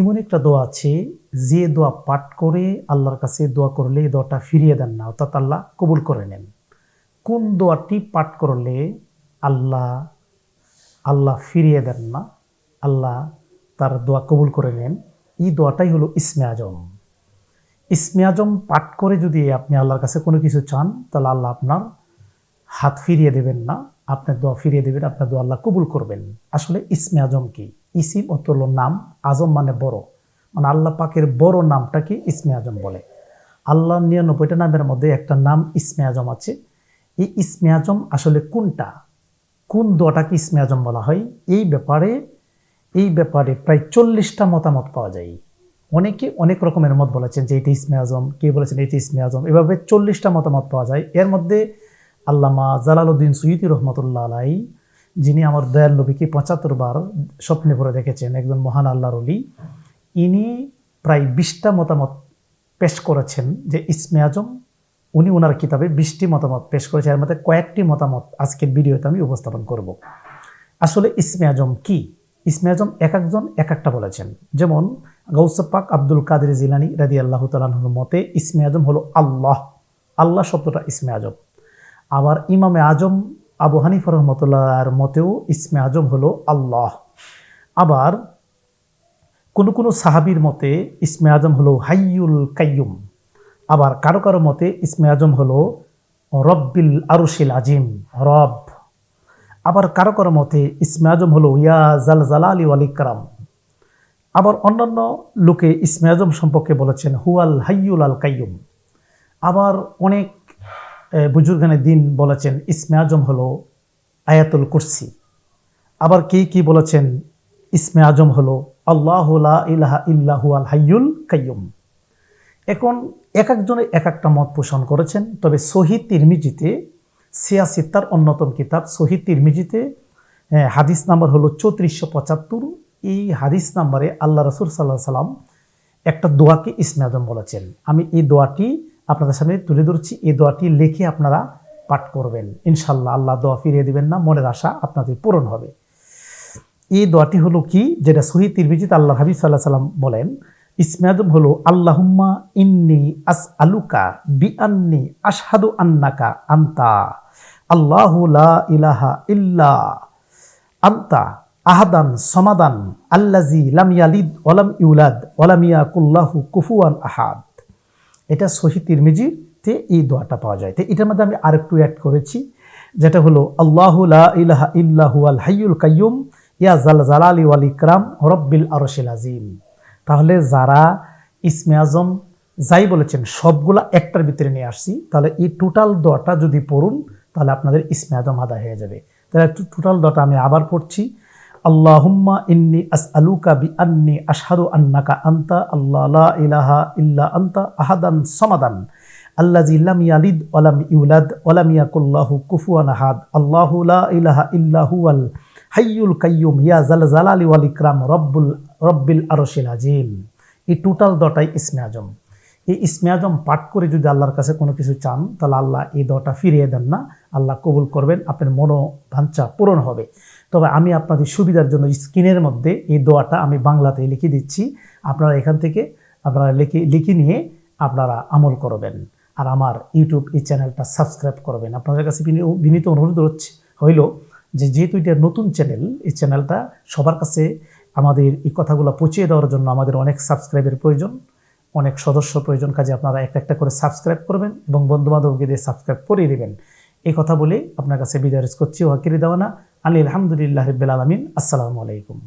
এমন একটা দোয়া আছে, যে দোয়া পাঠ করে আল্লাহর কাছে দোয়া করলে এই দোয়াটা ফিরিয়ে দেন না, অর্থাৎ আল্লাহ কবুল করে নেন। কোন দোয়াটি পাঠ করলে আল্লাহ আল্লাহ ফিরিয়ে দেন না, আল্লাহ তার দোয়া কবুল করে নেন? এই দোয়াটাই হলো ইসমে আজম। ইসমে আজম পাঠ করে যদি আপনি আল্লাহর কাছে কোনো কিছু চান, তাহলে আল্লাহ আপনার হাত ফিরিয়ে দেবেন না, আপনার দোয়া ফিরিয়ে দেবেন, আপনার দোয়া আল্লাহ কবুল করবেন। আসলে ইসমে আজম কি? ইসিম অত হলো নাম, আজম মানে বড়। মানে আল্লাহ পাকের বড় নামটাকে ইসমে আজম বলে। আল্লাহ নিরানব্বইটা নামের মধ্যে একটা নাম ইসমে আজম আছে। এই ইসমে আজম আসলে কোনটা? কোন দোয়াটাকে ইসমে আজম বলা হয়? এই ব্যাপারে এই ব্যাপারে প্রায় চল্লিশটা মতামত পাওয়া যায়। অনেকে অনেক রকমের মত বলেছেন যে এটি ইসমে আজম, কে বলেছেন এটি ইসমে আজম। এভাবে চল্লিশটা মতামত পাওয়া যায়। এর মধ্যে আল্লামা জালালউদ্দিন সুইতি রহমতুল্লাহ আলাই যিনি আমার দয়াল নবীকে পঁচাত্তর বার স্বপ্নে পড়ে দেখেছেন, একজন মহান আল্লাহর অলি ইনি প্রায় বিশটা মতামত পেশ করেছেন যে ইসমে আজম, উনি ওনার কিতাবে বিশটি মতামত পেশ করেছেন, এর মধ্যে কয়েকটি মতামত আজকের ভিডিওতে আমি উপস্থাপন করব। আসলে ইসমে আজম কি? ইসমে আজম এক একজন এক একটা বলেছেন। যেমন গৌসপাক আব্দুল কাদের জিলানি রাদি আল্লাহ তালাহুর মতে, ইসমে আজম হলো আল্লাহ। আল্লাহ শব্দটা ইসমে আজম। আবার ইমামে আজম আবু হানিফ রহমতুল্লাহর মতেও ইসমে আজম হলো আল্লাহ। আবার কোনো কোনো সাহাবির মতে ইসমে আজম হলো হাইয়ুল কাইয়ুম। আবার কারও কারও মতে ইসমে আজম হলো রব্বিল আরুশিল আজিম, রব। আবার কারও কারও মতে ইসমে আজম হলো ইয়া জাল জালালি ওয়াল ইকরাম। আবার অন্যান্য লোকে ইসমে আজম সম্পর্কে বলেছেন, হুয়াল হাইয়ুল আল কাইয়ুম। আবার অনেক বুজুর্গানের দিন বলেছেন, ইসমে আজম হলো আয়াতুল কুরসি। আবার কে কি বলেছেন, ইসমে আজম হলো আল্লাহ ইলাহা ইল্লাহু আল হাইয়ুল কাইয়ুম। এখন এক একজনে এক একটা মত পোষণ করেছেন, তবে শহীদ তিরমিজিতে সিয়াসিত্তার অন্যতম কিতাব শহীদ তিরমিজিতে হাদিস নাম্বার হলো চৌত্রিশশো পঁচাত্তর। এই হাদিস নাম্বারে আল্লাহ রসুল সাল্লাহ সাল্লাম একটা দোয়াকে ইসমে আজম বলেছেন। আমি এই দোয়াটি আপনাদের সামনে তুলে ধরছি। এই দোয়াটি লিখে আপনারা পাঠ করবেন। ইনশাল্লাহ আল্লাহ দোয়া ফিরিয়ে দেবেন না, মনের আশা আপনাদের পূরণ হবে। এই দোয়াটি হলো কি? যেটা শহীদ তিরবিজিত আল্লাহ হাবিব সাল্লাহ সাল্লাম বলেন ইসমে আজম হলো, আল্লাহুম্মা ইন্নি আস আলুকা বি আন্নি আশহাদু আন্নাকা আন্তা, আল্লাহ লা ইলাহা ইল্লা আন্তা, আহাদান সমাদান আল্লাজি লাম ইয়ালিদ ওলাম ইউলাদ ওলাম ইয়াকুল্লাহু কুফুয়ান আহাদ। এটা সহি তিরমিজিতে এই দোয়াটা পাওয়া যায়। তো এটার মধ্যে আমি আরেকটু অ্যাড করেছি, যেটা হলো, আল্লাহ ইলাহা ইল্লাহু আল হাইয়ুল কাইয়ুম, ইয়া জাল জালালি ওয়াল ইকরাম, রব্বিল আরশিল আজিম। তাহলে যারা ইসমে আজম যাই বলেছেন, সবগুলা একটার ভিতরে নিয়ে আসছি, তাহলে এই টোটাল দোয়াটা যদি পড়ুন, তাহলে আপনাদের ইসমে আজম আদায় হয়ে যাবে। তাহলে টোটাল দোয়াটা আমি আবার পড়ছি। আল্লাহুম্মা ইন্নি আস আলুকা বি আন্নি আশহাদু আন্নাকা আন্তা আল্লাহ লা ইলাহা ইল্লা আন্তা আহাদান সমাদান আল্লাজি লাম ইয়ালিদ ওয়ালাম ইউলাদ ওয়ালাম ইয়াকুল্লাহু কুফুয়ান আহাদ আল্লাহু লা ইলাহা ইল্লা হুয়াল হাইয়ুল কাইয়ুম ইয়া জাল জালালি ওয়াল ইকরাম রব্বুল রব্বিল আরশিল আজিম এই টোটাল দটাই ইসমে আজম এই ইসমে আজম পাঠ করে যদি আল্লাহর কাছে কোনো কিছু চান, তাহলে আল্লাহ এই দোয়াটা ফিরিয়ে দেন না। আল্লাহ কবুল করবেন, আপনার মনোভাঞ্চা পূরণ হবে। তবে আমি আপনাদের সুবিধার জন্য স্ক্রিনের মধ্যে এই দোয়াটা আমি বাংলাতে লিখে দিচ্ছি। আপনারা এখান থেকে আপনারা লিখে লিখে নিয়ে আপনারা আমল করবেন। আর আমার ইউটিউব এই চ্যানেলটা সাবস্ক্রাইব করবেন। আপনাদের কাছে বিনীত অনুরোধ হচ্ছে হইল যে যেহেতু এটা নতুন চ্যানেল, এই চ্যানেলটা সবার কাছে আমাদের এই কথাগুলো পৌঁছিয়ে দেওয়ার জন্য আমাদের অনেক সাবস্ক্রাইবের প্রয়োজন। অনেক সদস্য প্রয়োজন কাজে আপনারা এক একটা করে সাবস্ক্রাইব করবেন এবং বন্ধুবান্ধবকে দিয়ে সাবস্ক্রাইব করিয়ে দেবেন। এই কথা বলে আপনার কাছে বিদায় করছি, ওয়াকিরি দেওয়ানা। আলী আলহামদুলিল্লাহ রবিল আলমিন। আসসালামু আলাইকুম।